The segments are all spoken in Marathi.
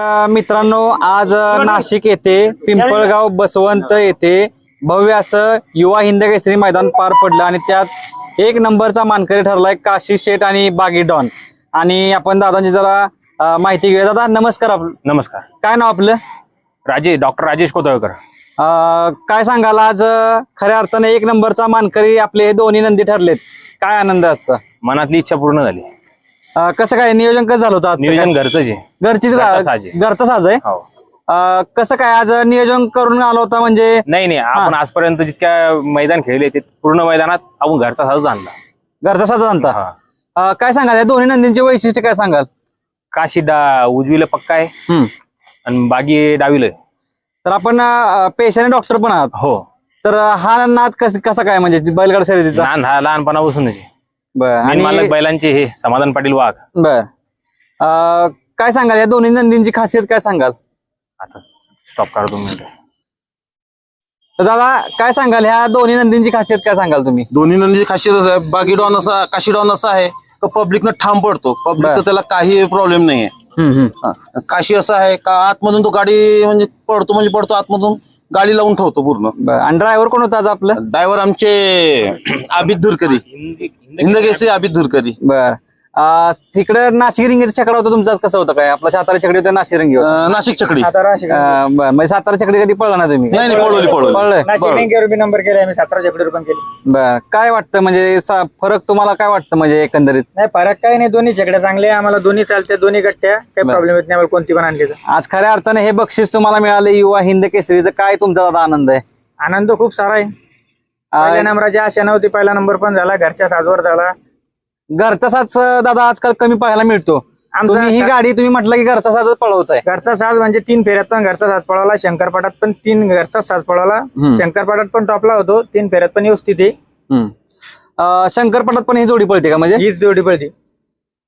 मित्रांनो आज नाशिक येथे पिंपळगाव बसवंत येथे भव्य असं युवा हिंद केसरी मैदान पार पडलं आणि त्यात एक नंबरचा मानकरी ठरलाय काशी शेठ आणि बागी डॉन. आणि आपण दादांची जरा माहिती घेऊया. दादा नमस्कार आप- नमस्कार. काय नाव आपलं? राजेश डॉक्टर राजेश कोतळकर. काय सांगाल आज खऱ्या अर्थाने एक नंबरचा मानकरी आपले हे दोन्ही नंदी ठरलेत. काय आनंद आजचा मनातली इच्छा पूर्ण झाली. अ, कसं काय नियोजन कसं झालं होतं आजचं नियोजन? घरचंच आहे घरचीच घरचा साज. आहे. घरचा साज? आहे हो. अ, कसं काय आज नियोजन करून आलो होता म्हणजे? नाही नाही. आपण आजपर्यंत जितक्या मैदान खेळले ते पूर्ण मैदानात आपण घरचा साजच आणला. घरचा साज आणता? हा. अ, काय सांगाल? या दोन्ही नंदींची वैशिष्ट्य काय सांगाल? काशी डा उजवीला पक्का आहे. हम्म. आणि बागी डावीला. आहे. तर आपण पेशंट डॉक्टर पण आहात. हो. तर अ, हा नाद कस कसा काय म्हणजे बैलगाड शर्यतीचा? लहान हा लहानपणापासूनच आहे. बर आणि मालक बैलांचे हे समाधान पाटील वाघ. बर. अ, काय सांगाल? या दोन्ही नंदींची खासियत काय सांगाल? आता स्टॉप करा दोन मिनिटं तर दादा काय सांगाल? ह्या दोन्ही नंदींची खासियत काय सांगाल तुम्ही? दोन्ही नंदी खासियत असं आहे. बागी डॉन असा काशी डॉन असा आहे का पब्लिकनं ठाम पडतो. पब्लिकचं बर. त्याला काही प्रॉब्लेम नाहीये. हम्म, हम्म. हा. काशी असं आहे का आतमधून तो गाडी म्हणजे पडतो म्हणजे पडतो आतमधून? गाडी लावून ठेवतो पूर्ण. बर. आणि ड्रायव्हर कोण होता आज आपलं? ड्रायव्हर आमचे आबिद धुरकरी. हिंदकेसरी आबिद धुरकरी. बर. तिकडे नाशिक रिंगीचा छकडा होता तुमचा कसं होतं काय? आपला सातारा छकडी होतं नाशिक रिंगी होतं. अं, नाशिक चकडी अ, बर. म्हणजे सातारा छकडी कधी पळला ना तुम्ही? नाही नाही पळवली पळवली. पळलंय नाशिक बी नंबर केले आम्ही सतरा चेपडीवर पण केले. बर. काय वाटतं म्हणजे सा- फरक तुम्हाला काय वाटतं म्हणजे एकंदरीत? नाही फरक काही नाही दोन्ही शेकडे चांगले आहे. आम्हाला दोन्ही चालते दोन्ही गट्ट्या काही बरं. प्रॉब्लेम येत नाही आम्हाला कोणती पण आणली तर. आज खऱ्या अर्थाने हे बक्षीस तुम्हाला मिळाले युवा हिंद केसरीचं. काय तुमचा दादा आनंद आहे? आनंद खूप सारा आहे. पहिल्या नंबराची आशा नव्हती पहिला नंबर पण झाला घरच्या साजवर झाला. घरचा साज दादा आजकाल कमी पाहायला मिळतो. आमचा तुम्ही ही गाडी तुम्ही म्हटलं की घरचा साजच पळवताय. घरचा साज म्हणजे तीन फेऱ्यात पण घरचा साज पळवला शंकरपाटात पण तीन घरचा साज पळवला. हम्म. शंकरपाटात पण टॉपला होतो तीन फेऱ्यात पण व्यवस्थित आहे. हम्म. अ, शंकरपटात पण ही जोडी पळते का म्हणजे? हीच जोडी पळती.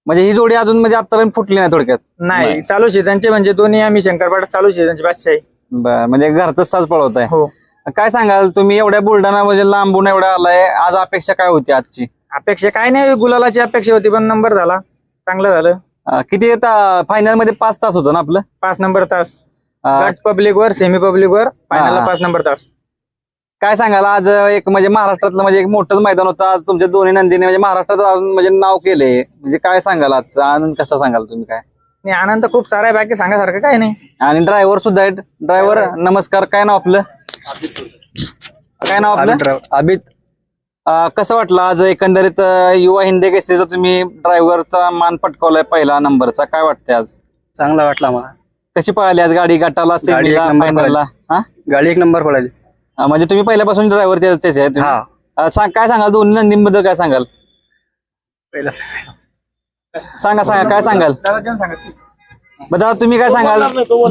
म्हणजे ही जोडी अजून म्हणजे आतापर्यंत फुटली नाही थोडक्यात? नाही चालू सीझनचे म्हणजे दोन्ही आम्ही शंकरपाटात चालू सीझनचे बादशाह आहे. बर म्हणजे घरचा साज पळवताय. हो. काय सांगाल तुम्ही एवढ्या बुलढाणा म्हणजे लांबून एवढ्या आलाय आज अपेक्षा काय होती आजची? अपेक्षा काय नाही गुलालाची अपेक्षा होती पण नंबर झाला. चांगलं झालं. अ, किती फायनलमध्ये पाच तास होतं ना आपलं? पाच नंबर तास. अ, गट पब्लिक वर सेमी पब्लिक वर फायनलला हा. पाच नंबर तास. काय सांगाल? आज एक म्हणजे महाराष्ट्रातलं म्हणजे एक मोठंच मैदान होतं. आज तुमच्या दोन्ही नंदीने म्हणजे महाराष्ट्रात आज म्हणजे नाव केले म्हणजे काय सांगाल आजचा आनंद कसा सांगाल तुम्ही काय? नाही आनंद खूप सारा आहे बाकी सांगासारखं काय नाही. आणि ड्रायव्हर सुद्धा आहेत. ड्रायव्हर नमस्कार. काय नाव आपलं? काय नाव आपलं? अभित. कसं वाटलं आज एकंदरीत युवा हिंदी केसरीचा तुम्ही ड्रायव्हरचा मान पटकावलाय पहिला नंबरचा? काय वाटतंय आज? चांगला वाटला मला. कशी पळाली आज गाडी? गटाला गाडी एक फायनलला? हा? गाडी एक नंबर अं, म्हणजे तुम्ही पहिल्यापासून ड्रायव्हर त्याचे आहे तुम्ही? हा. अं, सांग काय सांगाल? दोन्ही नंदींबद्दल काय सांगाल? पहिला सांगा सांगा काय सांगाल? बघा तुम्ही काय सांगाल?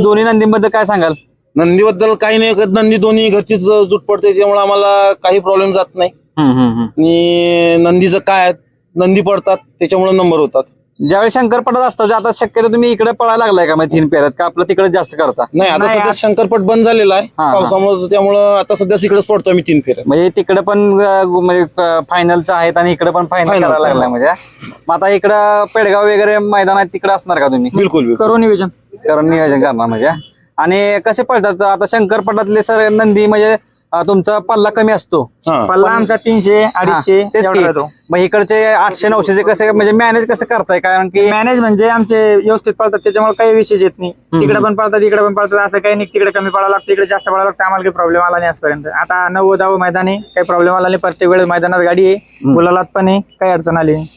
दोन्ही नंदींबद्दल काय सांगाल? नंदीबद्दल काही नाही करत नंदी दोन्ही घरचीच जूट पडते त्यामुळे आम्हाला काही प्रॉब्लेम जात नाही. आणि नंदीचं काय आहे, नंदी पडतात त्याच्यामुळे नंबर होतात. ज्यावेळी शंकरपटात असतात आता शक्यतो तुम्ही इकडे पळायला लागलाय का तीन पेऱ्यात का आपलं तिकडे जास्त करता? नाही आता सध्या शंकरपट बंद झालेला आहे. हा, हा. पावसामुळे त्यामुळं आता सध्या इकडेच पडतो आम्ही तीन फेऱ्या म्हणजे तिकडे पण अं, म्हणजे फायनलचं आहेत आणि इकडे पण फायनल Final करायला. लागलाय म्हणजे. मग आता इकडं पेडगाव वगैरे मैदान आहेत तिकडे असणार का तुम्ही? बिलकुल बिलकुल. करू नियोजन. कारण नियोजन करणार म्हणजे. आणि कसे पळतात? आता शंकरपटातले सर नंदी म्हणजे अं, तुमचा पल्ला कमी असतो. हा. पल्ला आमचा तीनशे अडीचशे हा, तेच एवढा की. राहतो. मग इकडचे आठशे नऊशेचे कसे म्हणजे मॅनेज कसं करताय? कारण की मॅनेज म्हणजे आमचे व्यवस्थित पळतात त्याच्यामुळे काही विशेष येत नाही. तिकडे पण पळतात इकडे पण पळतात असं काही नाही तिकडे कमी पळावं लागतं इकडे जास्त पळावं लागतं आम्हाला काही प्रॉब्लेम आला नाही आजपर्यंत. आता नव्वद दहावं मैदान आहे काही प्रॉब्लेम आला नाही प्रत्येक वेळेस मैदानात गाडी आहे गुलालात पण आहे काही अडचण आली नाही.